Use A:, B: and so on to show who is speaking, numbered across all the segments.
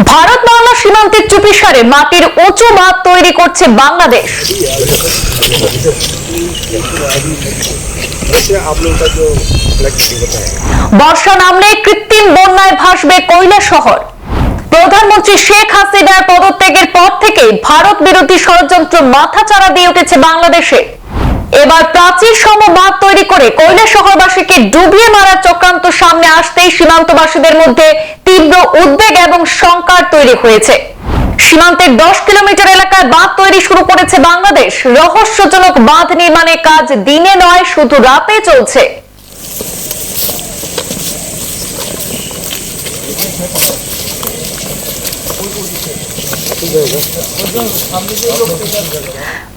A: ভারত বাংলা সীমান্তের চুপিসারে মাটির উঁচু মাপ তৈরি করছে বাংলাদেশ। বর্ষা নামলে কৃত্রিম বন্যায় ভাসবে কয়লা শহর। প্রধানমন্ত্রী শেখ হাসিনার পদত্যাগের পর থেকে ভারত বিরোধী ষড়যন্ত্র মাথাচাড়া দিয়ে উঠেছে বাংলাদেশে। এবার প্রাচীর সম বাঁধ তৈরি করে কয়লা শহরবাসীকে ডুবিয়ে মারার চক্রান্ত সামনে আসতেই সীমান্তবাসীদের মধ্যে তীব্র উদ্বেগ এবং শঙ্কার তৈরি হয়েছে। সীমান্তের দশ কিলোমিটার এলাকায় বাঁধ তৈরি শুরু করেছে বাংলাদেশ। রহস্যজনক বাঁধ নির্মাণের কাজ দিনে নয়, শুধু রাতে চলছে।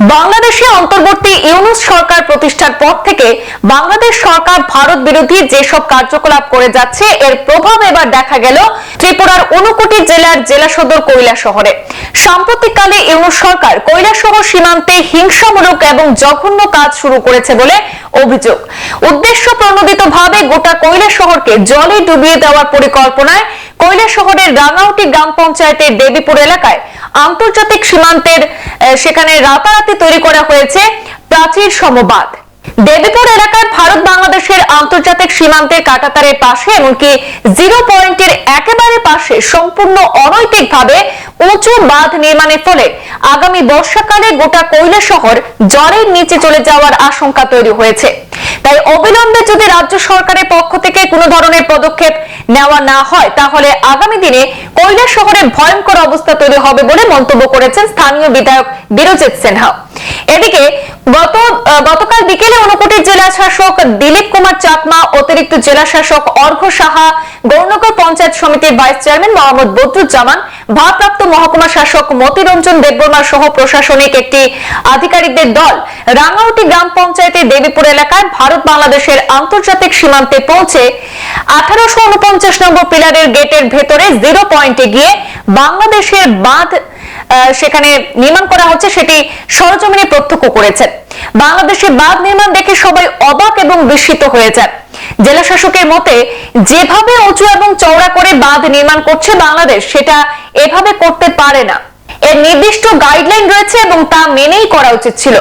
A: বাংলাদেশে অন্তর্বর্তী ইউনুস সরকার প্রতিষ্ঠার পর থেকে বাংলাদেশ সরকার ভারত বিরোধী যেসব কার্যকলাপ করে যাচ্ছে, এর প্রভাব এবার দেখা গেল ত্রিপুরার ঊনকোটি জেলার জেলা সদর কৈলা শহরে সাম্প্রতিককালে ইউনুস সরকার কৈলা শহর সীমান্তে হিংসামূলক এবং জঘন্য কাজ শুরু করেছে বলে অভিযোগ। উদ্দেশ্য প্রণোদিতভাবে গোটা কৈলা শহরকে জলে ডুবিয়ে দেওয়ার পরিকল্পনায় কৈলা শহরের রাঙাউটি গ্রাম পঞ্চায়েতের দেবীপুর এলাকায় আন্তর্জাতিক সীমান্তের সেখানে রাতারাতি তৈরি করা হয়েছে প্রাচীর সমবাদ। দেবীপুর এলাকায় ভারত বাংলাদেশের আন্তর্জাতিক সীমান্তের কাটাতারের পাশে, এমনকি জিরো পয়েন্টের একেবারে পাশে, সম্পূর্ণ অনৈতিকভাবে উঁচু বাঁধ নির্মাণের ফলে আগামী বর্ষাকালে গোটা কৈলা শহর জলের নিচে চলে যাওয়ার আশঙ্কা তৈরি হয়েছে। তাই অবিলম্বে যদি রাজ্য সরকারের পক্ষ থেকে কোনো ধরনের পদক্ষেপ নেওয়া না হয়, তাহলে আগামী দিনে কৈলা শহরে ভয়ঙ্কর অবস্থা তৈরি হবে বলে মন্তব্য করেছেন স্থানীয় বিধায়ক বিরজিৎ সিনহা। এদিকে গত, গতকাল বিকেলে ঊনকোটি জেলা শাসক দিলীপ কুমার চাকমা, অতিরিক্ত জেলা শাসক অর্ঘ সাহা, গৌরনগর পঞ্চায়েত সমিতির ভাইস চেয়ারম্যান মোহাম্মদ বদরুজ্জামান, ভারপ্রাপ্ত মহকুমা শাসক মতিরঞ্জন দেববর্মা সহ প্রশাসনিক একটি আধিকারিকদের দল রাঙাউটি গ্রাম পঞ্চায়েতের দেবীপুর এলাকায় ভারত বাংলাদেশের আন্তর্জাতিক সীমান্তে পৌঁছে আঠারোশো উনপঞ্চাশ নম্বর পিলারের গেটের ভেতরে জিরো পয়েন্টে গিয়ে বাংলাদেশের বাঁধ সেখানে নির্মাণ করা হচ্ছে, সেটি সরজমিনে প্রত্যক্ষ করেছেন। বাংলাদেশে বাঁধ নির্মাণ দেখে সবাই অবাক এবং বিস্মিত হয়ে যান। জেলা শাসকের মতে, যেভাবে উঁচু এবং চওড়া করে বাঁধ নির্মাণ করছে বাংলাদেশ, সেটা এভাবে করতে পারে না। এর নির্দিষ্ট গাইডলাইন রয়েছে এবং তা মেনেই করা উচিত ছিল।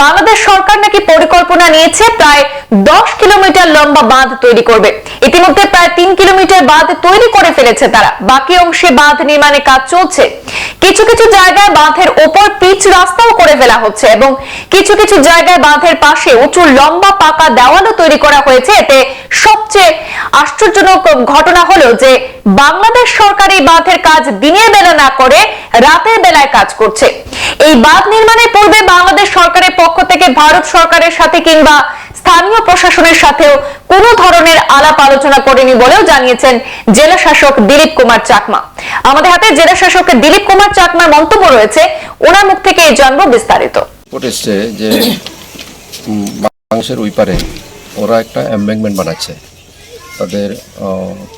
A: বাংলাদেশ সরকার নাকি পরিকল্পনা নিয়েছে প্রায় দশ কিলোমিটার লম্বা বাঁধ তৈরি করবে। ইতিমধ্যে প্রায় তিন কিলোমিটার বাঁধ তৈরি করে ফেলেছে তারা। বাকি অংশে বাঁধ নির্মাণের কাজ চলছে। কিছু কিছু জায়গায় বাঁধের ওপর পিচ রাস্তাও করে ফেলা হচ্ছে এবং কিছু কিছু জায়গায় বাঁধের পাশে উঁচু লম্বা পাকা দেওয়ালও তৈরি করা হয়েছে। এতে সবচেয়ে আশ্চর্যজনক ঘটনা হলো যে বাংলাদেশ সরকার এই বাঁধের কাজ দিনের বেলা না করে রাতের বেলায় কাজ করছে। এই বাঁধ নির্মাণের পূর্বে বাংলাদেশ সরকারের পক্ষ থেকে, ভারত সরকারের সাথে কিংবা স্থানীয় প্রশাসনের সাথেও কোনো ধরনের আলাপ আলোচনা করেনি বলেও জানিয়েছেন জেলা শাসক দিলীপ কুমার চাকমা। আমাদের হাতে জেলা শাসক দিলীপ কুমার চাকমার মন্তব্য রয়েছে। ওনার মুখ থেকে এই জানব বিস্তারিত।
B: এসছে যে বাংলাদেশের ওই পারে ওরা একটা এম্ব্যাঙ্কমেন্ট বানাচ্ছে। তাদের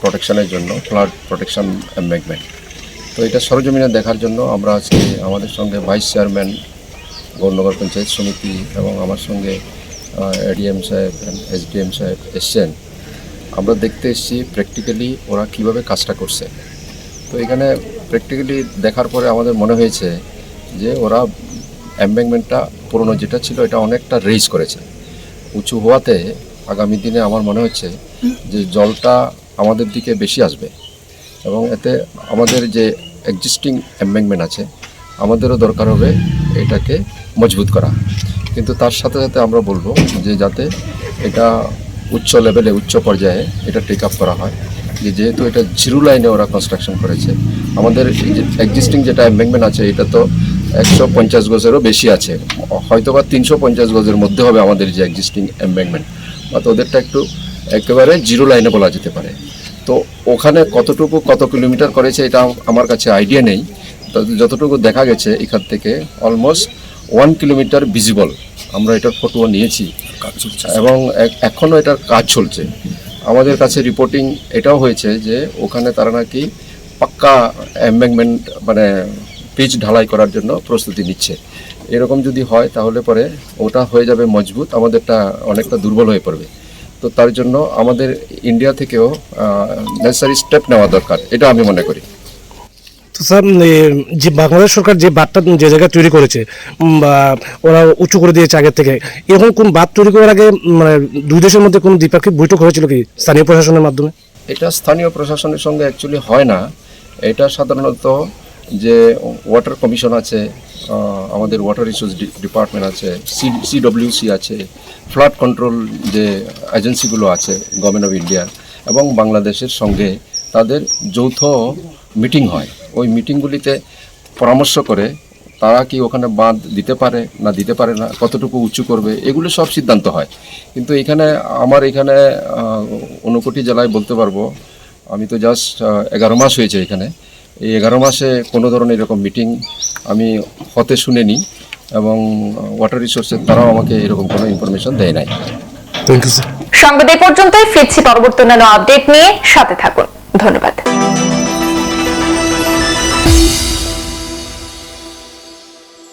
B: প্রোটেকশনের জন্য ফ্লাড প্রোটেকশন এম্ব্যাঙ্কমেন্ট তো এটা সরজমিনে দেখার জন্য আমরা আজকে আমাদের সঙ্গে ভাইস চেয়ারম্যান গৌরনগর পঞ্চায়েত সমিতি এবং আমার সঙ্গে এডিএম সাহেব এসডিএম সাহেব এসছেন। আমরা দেখতে এসেছি প্র্যাকটিক্যালি ওরা কীভাবে কাজটা করছে। তো এখানে প্র্যাকটিক্যালি দেখার পরে আমাদের মনে হয়েছে যে ওরা এম্ব্যাঙ্কমেন্টটা পুরনো যেটা ছিল, এটা অনেকটা রেজ করেছে। উঁচু হওয়াতে আগামী দিনে আমার মনে হচ্ছে যে জলটা আমাদের দিকে বেশি আসবে এবং এতে আমাদের যে এক্সিস্টিং এম্ব্যাঙ্কমেন্ট আছে, আমাদেরও দরকার হবে এটাকে মজবুত করা। কিন্তু তার সাথে সাথে আমরা বলব যে যাতে এটা উচ্চ লেভেলে উচ্চ পর্যায়ে এটা টেক আপ করা হয়। যে যেহেতু এটা জিরো লাইনে ওরা কনস্ট্রাকশন করেছে, আমাদের এক্সিস্টিং যেটা এম্ব্যাঙ্কমেন্ট আছে, এটা তো একশো পঞ্চাশ গজেরও বেশি আছে। হয়তো বা তিনশো পঞ্চাশ গজের মধ্যে হবে আমাদের যে এক্সিস্টিং এম্ব্যাঙ্কমেন্ট বা ওদেরটা একটু একেবারে জিরো লাইনে বলা যেতে পারে। তো ওখানে কতটুকু, কত কিলোমিটার করেছে, এটা আমার কাছে আইডিয়া নেই। যতটুকু দেখা গেছে এখান থেকে অলমোস্ট ওয়ান কিলোমিটার ভিজিবল আমরা এটার ফটো নিয়েছি। কাজ এবং এখনও এটার কাজ চলছে। আমাদের কাছে রিপোর্টিং এটাও হয়েছে যে, ওখানে তারা নাকি পাক্কা এম্ব্যাঙ্কমেন্ট মানে পিচ ঢালাই করার জন্য প্রস্তুতি নিচ্ছে। এরকম যদি হয়, তাহলে পরে ওটা হয়ে যাবে মজবুত। আমাদেরটা অনেকটা দুর্বল হয়ে পড়বে। তো তার জন্য আমাদের ইন্ডিয়া থেকেও নেসেসারি স্টেপ নেওয়া দরকার। এটা আমি মনে করি।
C: স্যার যে বাংলাদেশ সরকার যে বাঁধটা, যে জায়গায় তৈরি করেছে বা ওরা উঁচু করে দিয়েছে আগের থেকে, এরকম কোন বাঁধ তৈরি করার আগে মানে দুই দেশের মধ্যে কোনো দ্বিপাক্ষিক বৈঠক হয়েছিল কি স্থানীয় প্রশাসনের মাধ্যমে?
B: এটা স্থানীয় প্রশাসনের সঙ্গে অ্যাকচুয়ালি হয় না। এটা সাধারণত যে ওয়াটার কমিশন আছে আমাদের ওয়াটার রিসোর্স ডিপার্টমেন্ট আছে সি সিডব্লিউসি আছে ফ্লাড কন্ট্রোল যে এজেন্সিগুলো আছে গভর্নমেন্ট অফ ইন্ডিয়ার এবং বাংলাদেশের সঙ্গে তাদের যৌথ মিটিং হয়। ওই মিটিংগুলিতে পরামর্শ করে তারা কি ওখানে বাঁধ দিতে পারে না দিতে পারে না কতটুকু উঁচু করবে এগুলো সব সিদ্ধান্ত হয়। কিন্তু এখানে আমার এখানে আহ, ঊনকোটি জেলায় বলতে পারব আমি তো জাস্ট এগারো মাস হয়েছে এখানে। এই এগারো মাসে কোনো ধরনের এরকম মিটিং আমি হতে শুনিনি এবং ওয়াটার রিসোর্সের তারাও আমাকে এরকম কোনো ইনফরমেশন দেয় নাই।
C: থ্যাংক ইউ স্যার
A: সংবাদ এই পর্যন্তই ফিরছি পরবর্তী অন্যান্য আপডেট নিয়ে। সাথে থাকুন। ধন্যবাদ।